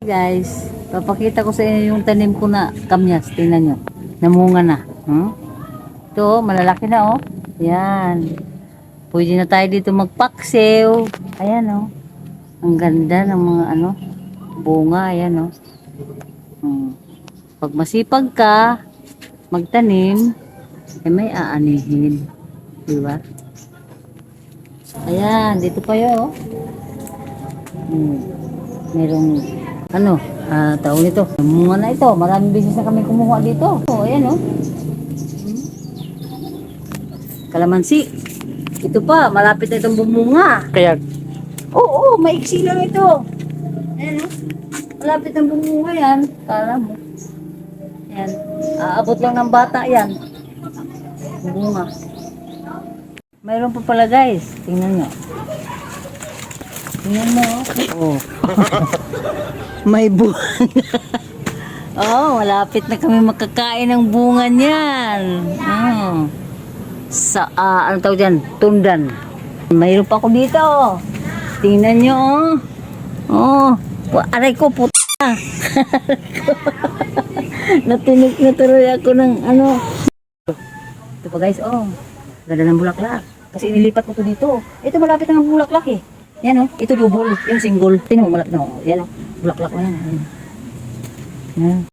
Guys, papakita ko sa inyo yung tanim ko na kamyas. Tingnan nyo. Namunga na. Hmm? Ito, malalaki na oh. Yan. Pwede na tayo dito magpaksiw. Ayan oh. Ang ganda ng mga ano, bunga. Ayan oh. Hmm. Pag masipag ka, magtanim, eh may aanihin. Diba? Ayan, dito pa yun oh. Hmm. Merong ano, ah, taon nito. Mga na ito, maraming beses na kami kumuha dito. Oh, ayan oh. Hmm. Kalamansi. Ito pa, malapit na itong bumunga. Kaya, Oo, oh, maiksi lang ito. Ayan oh. Malapit ang bumunga yan. Kala mo. Yan. Aabot lang ng bata yan. Bunga. Mayroon pa pala guys. Tingnan nyo. Tingnan mo. Oh. May bunga. oh, malapit na kami makakain ng bunga niyan. Oh. Sa, ah, ano tawag dyan? Tundan. Mayroon pa ako dito. Tingnan nyo. Oh. Oh. Aray ko, puta. Natinig na tuloy ako ng ano. Ito pa guys, oh. Ganda ng bulaklak. Kasi inilipat ko to dito. Ito malapit na ng bulaklak eh. Yan oh, ito double, yung single. Tingnan mo malapit na oh. Yan oh, bulaklak na yan. Yan.